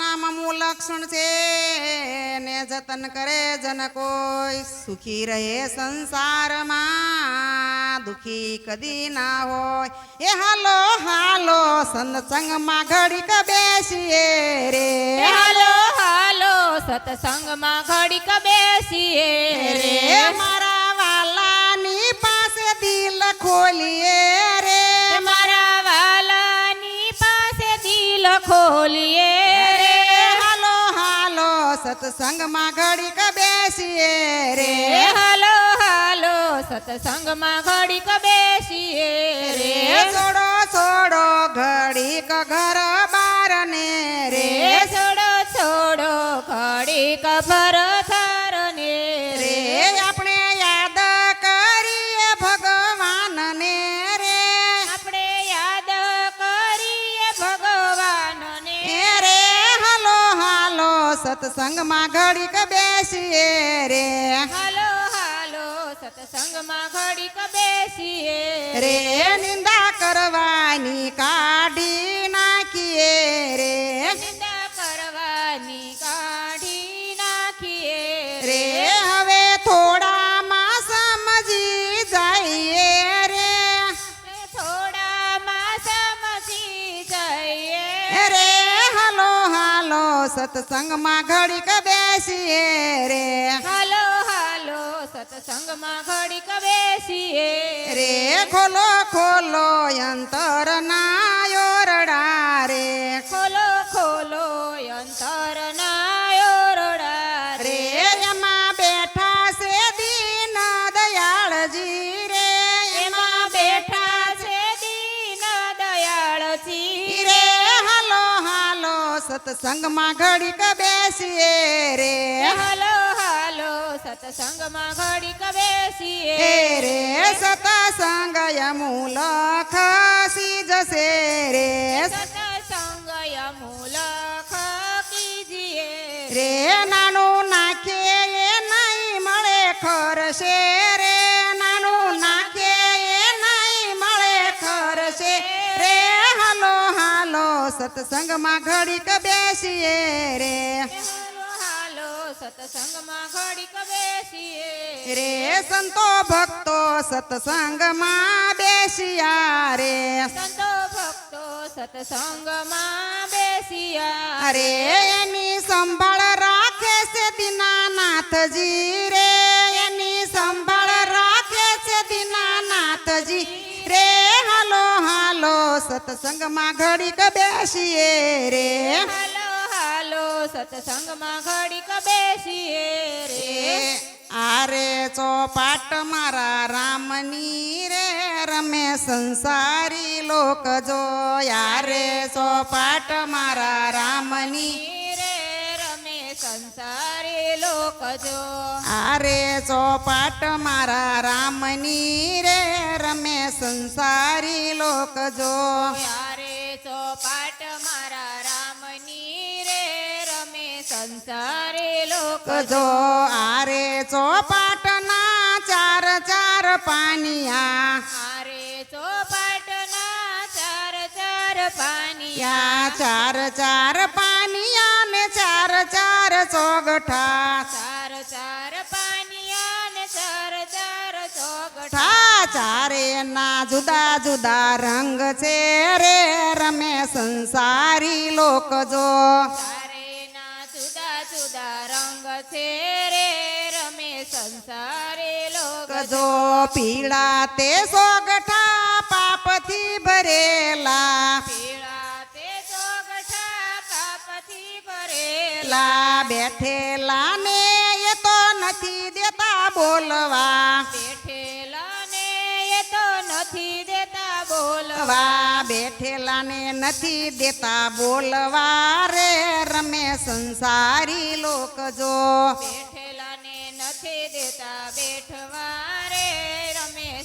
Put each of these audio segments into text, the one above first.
નામ મૂળ લક્ષણ છે. ને જતન કરે જન કોઈ. સુખી રહે સંસારમાં દુખી કદી ના હોય. એ હાલો હાલો સત્સંગમાં ઘડીક બેસીએ રે. હાલો હાલો સત્સંગમાં ઘડીક બેસીએ રે રે. મારા વાલાની પાસે દિલ ખોલીએ રે. સત્સંગમાં ઘડીક બેસીએ રે. હલો હલો સત્સંગમાં ઘડીક બેસીએ સત્સંગમાં ઘડીક બેસીએ રે. હાલો હાલો સત્સંગમાં ઘડીક બેસીએ રે. નિંદા કરવાની કાઢી નાખીએ રે. નિંદા કરવાની કાઢી નાખીએ રે સત્સંગમાં ઘડીક બેસીએ રે. હાલો હાલો સત્સંગમાં ઘડીક બેસીએ રે ખોલો ખોલો અંતર ના યોરડા રે ખોલો સત્સંગમાં ઘડીક બેસીએ રે. હલો હલો સત્સંગમાં ઘડીક બેસીએ રે સતસંગ મૂલ ખસી જશે રે. સત્સંગ સત્સંગમાં ઘડીક બેસીએ રે હાલો હાલો સત્સંગમાં ઘડીક બેસીએ રે સંતો ભક્તો સત્સંગમાં બેસિયા રે સંતો ભક્તો સત્સંગમાં બેસિયા અરે એની સંભાળ રાખે છે દીનાનાથજી રે સત્સંગમાં ઘડીક બેસીએ રે. હાલો હાલો સત્સંગમાં ઘડીક બેસીએ રે. આરે ચોપાટ મારા રામની રે રમે સંસારી લોક જો યારે ચોપાટ મારા રામની રે રમે સંસારે લોક જો. આરે ચોપાટ મારા રામની રે રમે સંસારી લોકજો આરે ચોપાટ મારા રામની રે રમે સંસારી લોકજો આરે ચોપાટના ચાર ચાર પાનિયા. આરે ચોપાટના ચાર ચાર પાનિયા. ચાર ચાર ચોગઠા ચાર ચાર પાનિયા ને ચાર ચાર ચોગઠા ચારે ના જુદા જુદા રંગ છે રે રમે સંસારી લોક જો ચારેના જુદા જુદા રંગ છે રે રમે સંસારી લોક જો પીળા તે સોગઠા પાપથી ભરેલા. ભરેલા લા બેઠેલા ને એ તો નથી દેતા બોલવા બેઠેલા ને એ તો નથી દેતા બોલવા વા બેઠેલા ને નથી દેતા બોલવા રે રમે સંસારી લોક જો બેઠેલા ને નથી દેતા બેઠવા રે રમે સંસારે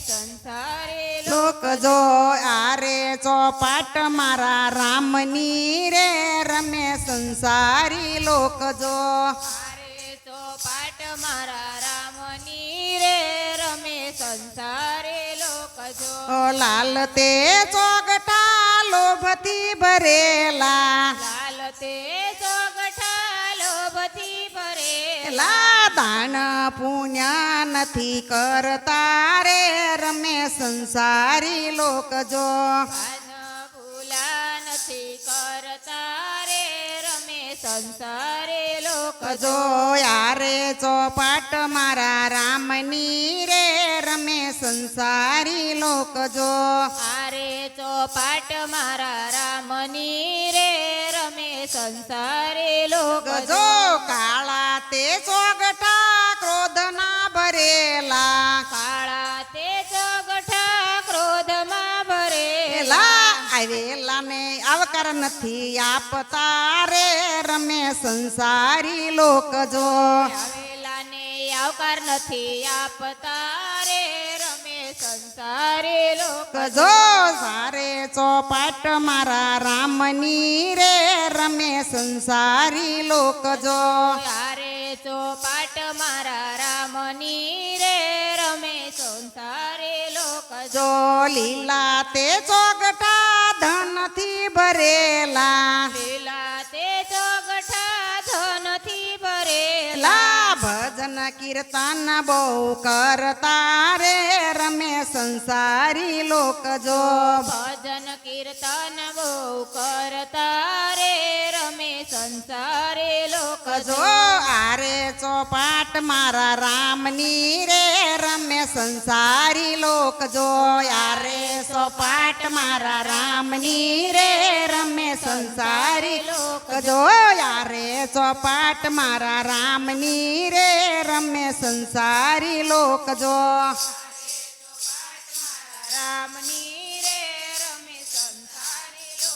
લોક જો આરે ચોપાટ મારા રામની રે રમે સંસારી લોક જો. ચોપાટ મારા રામની રે રમે સંસારે લોક જો. લાલ તે ચોગટા લોભથી ભરેલા. લાલ તે પુણ્ય નથી કરતા રે રમે સંસારી લોક જો. નથી કરતા રે રમે સંસારે લોક જો યારે ચોપાટ મારા રામની રે રમે સંસારી લોક જો. આરે ચોપાટ મારા રામની રે રમે સંસારે લોક જો. કાળા તે ક્રોધના ભરેલા કાળા તે ચોગઠા ક્રોધમાં ભરેલા એલા આવેલા ને આવકાર નથી આપતા રે રમે સંસારી લોક જો આવેલા ને આવકાર નથી આપતા રે રમે સંસારે લોક જો સારે ચોપાટ મારા રામની રે રમે સંસારી લોક જો યારે ચોપાટ મારા રામની જો લીલા તે ચોગટા ધનથી ભરેલા લીલા તે ચોગઠા ધનથી ભરેલા લા ભજન કીર્તન બહુ કરતા રે રમે સંસારી લોક જો ભજન કીર્તન બહુ કરતા રે રમે સંસારે લોક જો આરે ચોપાટ મારા રામની રે રમે સંસારી લોક જોયા રે ચોપાટ મારા રામની રે, રમે સંસારી લોક જોયા રે ચોપાટ મારા રામની રે, રમે સંસારી લોક જો. રામની રે, રમે સંસારી જો.